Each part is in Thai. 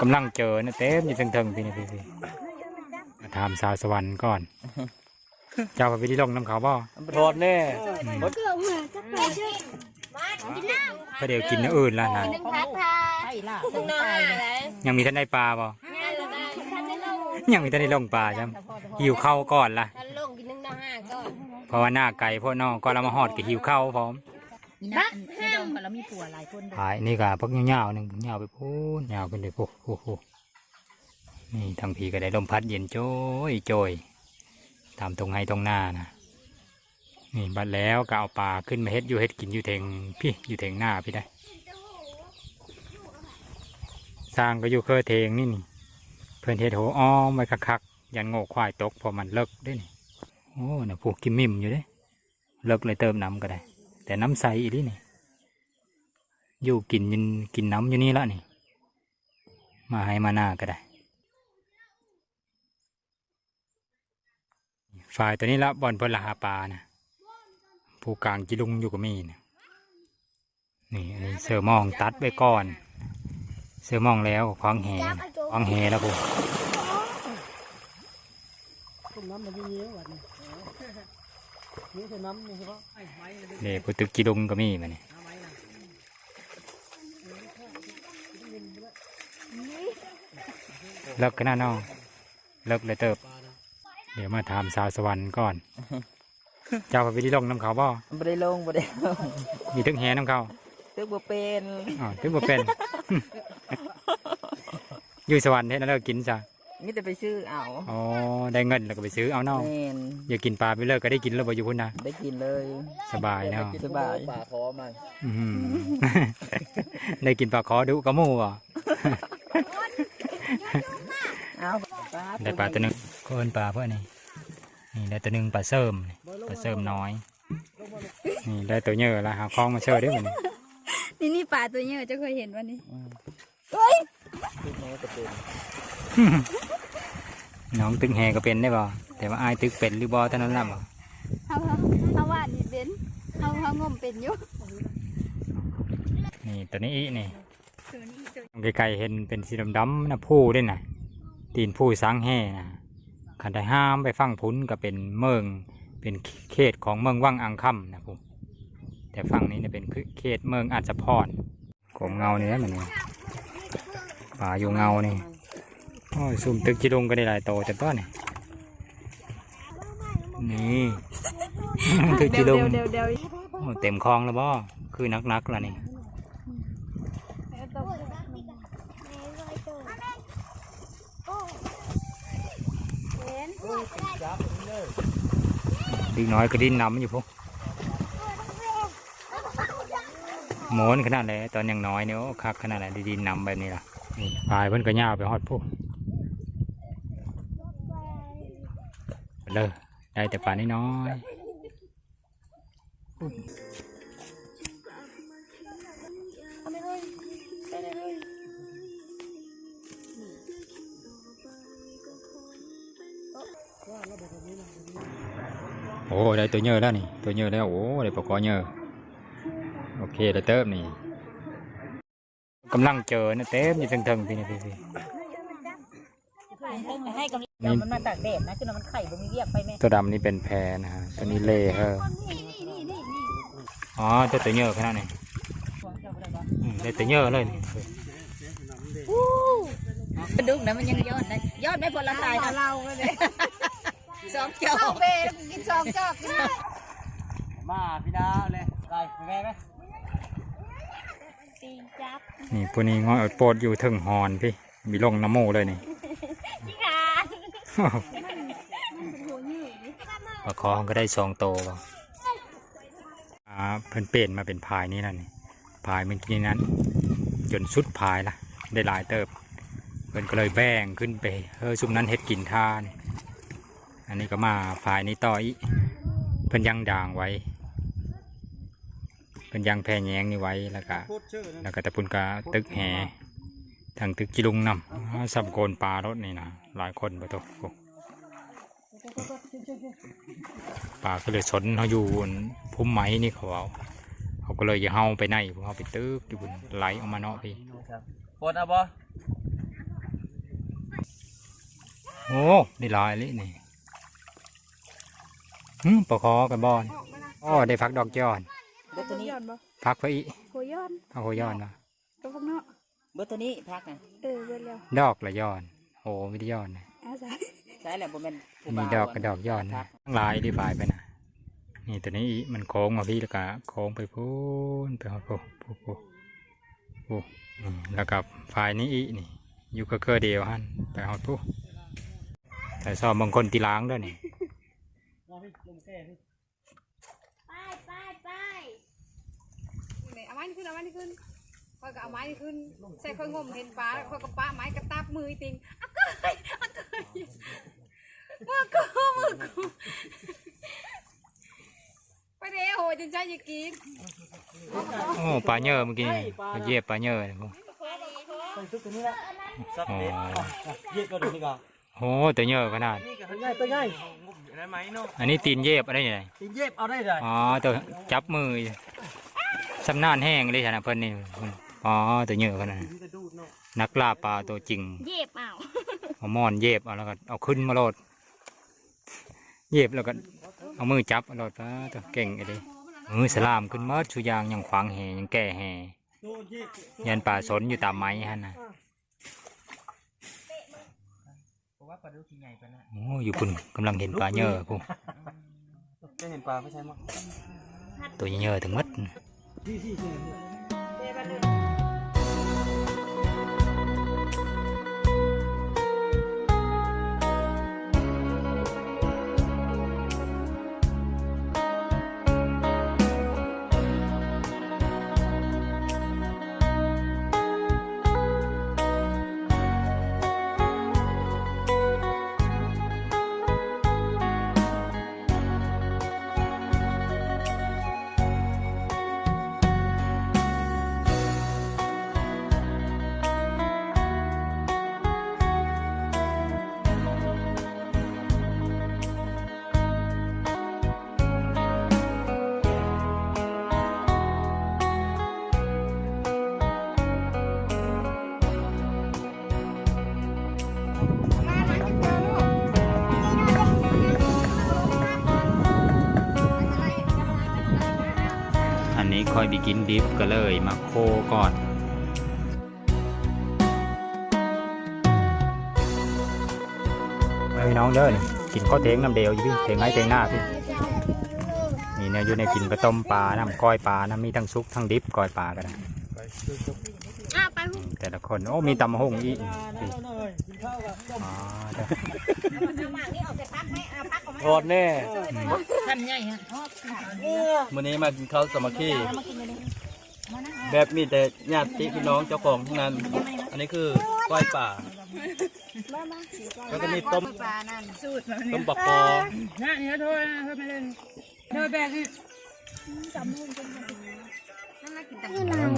กำลังเจอนะเต็มอยู่เทิงๆพี่นี่พี่พี่มาถามสาวสวรรค์ก่อน เจ้าไปที่ลงน้ำเขาบ่โทษแน่ก็เดี๋ยวกินน้ำอื่นละนะหนึ่งพัดพาไผ่ล่ะหนึ่งนอนอะไรยังมีท่านได้ปลาบ่งานละนะท่านได้ลงยังมีท่านได้ลงปลาจ้ะหิวข้าวก่อนล่ะท่านลงกินหนึ่งนอนห้าก่อนเพราะว่าหน้าไก่พ่อน้องก็เรามาหอดกับหิวข้าวพร้อม นี่นะอันนี้ดองเขาแล้วมีผัวหลายคนเด้อหายนี่ก็พักยาวๆหนึ่งยาวไปพูนยาวขึ้นเลยโอ้โหโอ้โหนี่ทางพีก็ได้ลมพัดเย็นโจ้ยโจยตามตรงไห้ตรงหน้านะนี่บัดแล้วก็เอาปลาขึ้นมาเฮ็ดอยู่เฮ็ดกินอยู่เทงพี่อยู่เทงหน้าพี่ได้สร้างก็อยู่เครือเทงนี่นี่เพื่อนเฮ็ดโหอ้อมไว้คักๆยันโง่ควายตกเพอมันเลิกได้นี่โอ้น่ะพวกกิมมิมอยู่เด้เลิกเลยเติมน้ำก็ได้ แต่น้ำใสอีนี่นี่อยู่กินยินกินน้ำอยู่นี่ละนี่ มาให้มาหน้าก็ได้ฝ่ายตัวนี้ละบอลพละหาปลานะผู้กลางจิลุงอยู่กับมีนะนี่อันนี้เสือมองตัดไว้ก่อน เสือมองแล้วคล้องแหนคล้องแหแล้วผู้ต้ม น้ำมันเยอะๆว่ะนี่นี่คือน้ำนี่ใช่ปะไอ้ไม้เลยเดี๋ยวผู้ตึกจิลุงก็มีมาเนี่ยน้ำไม้นะเลิกกันหน้าน้องเลิกเลยเติบปลานะเดี๋ยวมาถามสาวสวรรค์ก่อน เจ้าไปที่ลงน้ำเขาบ่บ่ได้ลงบ่ได้ลงมีตึกแหน้ำเขาตึกบ่เป็นอ๋อถึงบ่เป็น อยู่สวรรค์เท่นั้นเลิกกินจ้ะ มีแต่ไปซื้อเอาอ๋อได้เงินแล้วก็ไปซื้อเอาเนาะแม่นอย่ากินปลาไปเลิกก็ได้กินแล้วบ่อยู่พุ่นนะได้กินเลย สบายเนาะสบายปลาคอมันอื้อหือ ได้กินปลาคอดุกระหมูอะเอาปลาได้ปลาตัวหนึงก็เอิ้นปลาเพื่อนนี่นี่ได้ตัวหนึงปลาเสริมนี่ปลาเสริมน้อย นี่ได้ตัวเยอะแล้วหาคล้องมาเชื่อได้ไหมนี่นี่นี่ปลาตัวเนี้ยจะเคยเห็นวันนี้ตึกนี้ก็เป็น น้องตึกแหก็เป็นได้บ่แต่ว่าอายตึกเป็นหรือบ่เท่านั้นล่ะบ่เขาเขาเขาว่านี่เป็นเขาเขางมเป็นอยู่นี่ตัวนี้อีนี่ตัวนี้ตัวไกลๆเห็นเป็นสีดำๆนะผู้ด้วยนะตีนผู้สังแห่นะขันได้ห้ามไปฟังพุ้นก็เป็นเมืองเป็นเขตของเมืองว่างอังค่ำนะผมแต่ฝั่งนี้เนี่ยเป็นเขตเมืองอาจจะพอดกลมเงาเนี่ยมันนี่ป่าอยู่เงานี่โอ้ยซุ่มตึกจิลงก็ได้หลายโตแต่ต้นนี่นี่ตึกจิลงเดี๋ยวเดี๋ยวโอ้เต็มคลองแล้วบ่คือนักๆแล้วนี่ดึกน้อยก็ดิ้นน้ำอยู่พวกโมนขนาดไหนตอนยังน้อยเนี่ยโอ้คักขนาดไหนได้ดินน้ำแบบนี้ล่ะนี่ปลายเพิ่นก็ย่าวไปฮอดพวกไป เลยได้แต่ปลาน้อยโอ้ได้ตัวเยอะแล้วนี่ ตัวเยอะแล้ว โอ้ได้ปลากอเยอะโอเคได้เติมนี่กำลังเจอนะเต็มอยู่เทิงๆพี่นี่พี่ เดี๋ยวมันมาตากแดดนะคือมันไข่บ่มีเรียกไปแม่ตัวดำนี่เป็นแพรนะฮะตัวนี้เล่เฮออ๋อตัวตัวเยอะขนาดนี้ของเจ้าบ่ได้บ่อืมได้ตัวเยอะเลยนี่กระดุกนะมันยังยอดได้ยอดไม่พอละตายนะเราเลยสองเจ้าเข้าเปกินสองจอกกินมาพี่ดาวเลยไปไปไหมตีจับนี่พวกนี้ง้อยอดโปดอยู่เทึงหอนพี่มีลงน้ำมูเลยนี่ที่ขา ปลาคอก็ได้สองโตวบ่อ่าเพิ่นเปลี่ยนมาเป็นพายนี่นั่นนี่พายเมื่อกี้นั้น จนสุดพายละได้หลายเติบเพิ่นก็เลยแบ่งขึ้นไปเออซุมนั้นเฮ็ดกินทาน อันนี้ก็มาพายนี้ต่ออีเพิ่นยังด่างไว้เพิ่นยังแพร่แยงนี่ไว้แล้วก็แล้วก็ตะพุนกาตึกแห ทางตึกจิลุงนำสับโกนปลารถนี่นะหลายคนไปตัวโอ้ปลาก็เลยสนเขาอยู่บนพุ่มไม้นี่เขาเอาเขาก็เลยอย่าเฮาไปไหนเพราะเขาไปตึกอยู่บนไหลออกมาเนาะพี่โคตรเอาบ่โอ้ได้หลายเลยนี่หืมปลาคอกับบอนอ๋อได้พักดอกยอนเบิดตัวนี้ย้อนบ่พักไปอีโคย้อนเอาหัวย้อนมาก็พวกเนาะ เบิดตัวนี้พักอะเออเบิ่แล้วดอกละย้อนโอ้ไม่ได้ย้อนนะอาสาใช่แหละบ่แม่นผู้มีบ่าวดอกกับดอกย้อนนะทั้งหลายที่ฝ่ายไปนะนี่ตัวนี้อีมันโค้งมาพี่แล้วก็โค้งไปพูนไปหอดพูพูพูพูอืมแล้วกับฝ่ายนี้อีนี่อยู่ก็เครือเดียวฮันไปหอดพูแต่ชอบบางคนตีล้างด้วยนี่ลองพี่ลงแก่พี่ไปไปไป เอาไม้นี่ขึ้นเอาไม้นี่ขึ้น คอยก็เอาไม้นี่ขึ้น ใส่คอยงมเห็นปลาคอยก็ปลาไม้กระตับมืออีติงเอาเกยเอาเกยมือกูมือกูไปเด้โหจนใจจะกินโอ้ปลาเยอะเมื่อกี้นี่ไปเหยียบปลาเยอะนี่พูใส่ชุดตัวนี้ละซับอ๋อเด็ดเย็บก็ดูนี่ก่อนโอ้ตัวเยอะขนาดตัวใหญ่ตัวใหญ่ได้ไหมเนาะอันนี้ตีนเหย็บอะไรนี่ตีเย็บเอาได้เลยอ๋อตัวจับมือสำนานแห้งเลยฉันนะเพิ่นนี่ อ๋อตัวเยอะขนาดนั้นมีกระดูดเนาะนักล่าปลาตัวจริง เย็บเอาเอามอนเย็บเอาแล้วก็เอาขึ้นมาโลด เย็บแล้วก็เอามือจับเอาโลดปลาตัวเก่งไอ้ดิมือสลามขึ้นเมดชูยางยังขวางแหยังแก่แหโดนเย็บยันป่าสนอยู่ตามไม้ฮะนะเพราะว่าปลาดุกที่ใหญ่ไปนะโอ้อยู่คุณกำลังเห็นปลาเยอะพุ่จะเห็นปลาไม่ใช่มั้งตัวเยอะถึงมัด ไปกินดิฟก็เลยมาโคก่อนพี่น้องเด้อนี่กินข้าวเทงน้ำเดียวอยู่พี่เทงไห้เทงหน้าพี่นี่เนี่ยอยู่ในกินกระต้มปลาน้ำก้อยปลาน้ำมีทั้งซุกทั้งดิฟก้อยปลาก็ได้อะไปพวกแต่ละคนโอ้มีตำหงอีกมาแล้วหน่อยกินข้าวกับต้มอ๋อเด้อ ทอดแน่ท่านใหญ่ฮะวันนี้มากินข้าวสามัคคีแบบมีแต่ญาติพี่น้องเจ้าของทั้งนั้น อันนี้คือก้อยป่าแล้วก็มีต้มปลานั่นสูตรต้มปลาคอนะเนี่ยโทษนะโทษไม่เล่นโทษแบกนี่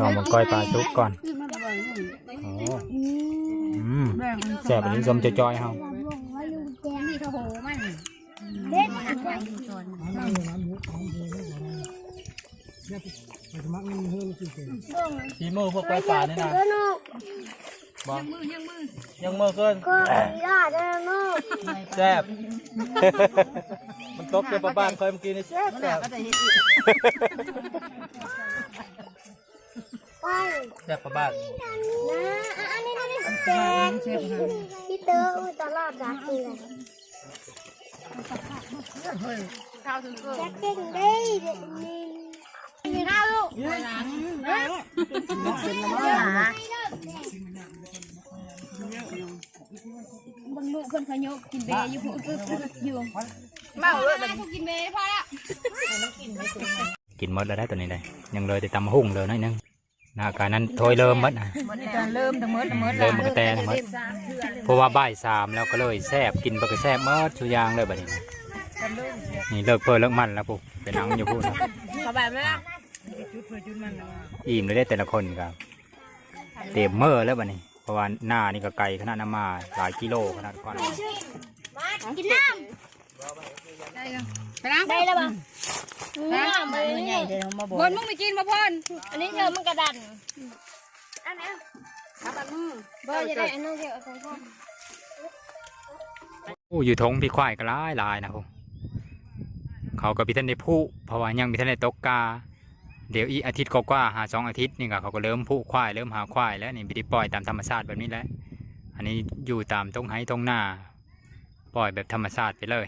ลองมาก้อยปลาซุกก่อนคือมันบ่อยโอ้อืมแซ่บอันนี้สมจะจอยๆเฮานี่ เขาโมันเด็ดหักไว้อยู่จนน้ำน้ำหมูของเนี่ยไปสมัครเงินเฮือนสิเกินทีมือพวกก้อยป่านี่นะบอกยังมือยังมือเกินก็ยอดเลยลูกแซ่บมันตกเจอปลาบ้านเคยเมื่อกี้นี่แซ่บแซ่บปแซ่บปลาบ้านนะอันนี้นี่แจกพี่เตอร์ตลอดรักเลย ข้าวถึงเกินแจกเก่งได้เด็กนี่มีข้าลูกบางลูกคนพยกกินเบย์อยู่พวกอึกอึกอยู่เมาเลยมันกินเบย์พอละ กินหมดแล้วได้ตัวนี้ได้ยังเลยแต่ตำหุ่งเลยหน้อยนึง น้าการนั้นโถยเริ่มหมัดนะเริ่มแต่เมื่อแต่เมื่อเริ่มมันก็แตนหมดเพราะว่าบ่ายสามแล้วก็เลยแซ่บกินไปก็แซ่บหมดทุกอย่างเลยบัดนี้นะนี่เลิกเพิ่นเลิกมันแล้วปุ๊บไปนั่งอยู่พูดนะขอแบบนี้อิ่มเลยได้แต่ละคนครับเต็มเมื่อแล้วบัดนี้เพราะว่าหน้านี่ก็ไกลขนาดน้ำมาหลายกิโลขนาดก่อนกินน้ำ ไปล้างได้แล้วป่ะน้ำเลยใหญ่เดี๋ยวมาบอกบนมึงไม่กินมาพ่นอันนี้เธอมันกระดันอันนี้เอาแบบมือบ่จะได้อันนู้นเกี่ยวกับของพ่อผู้อยู่ทงพี่ควายก็หลายหลายนะผมเขาก็พิทันได้ผู้เพราะว่ายังพิทันได้ตกกา เดี๋ยวอีกอาทิตย์กว่าๆหาสองอาทิตย์นี่ก็เขาก็เริ่มผู้ควายเริ่มหาควายแล้วนี่ไม่ได้ปล่อยตามธรรมชาติแบบนี้แหละอันนี้อยู่ตามตรงไห้ตรงหน้า ปล่อยแบบธรรมชาติไปเลย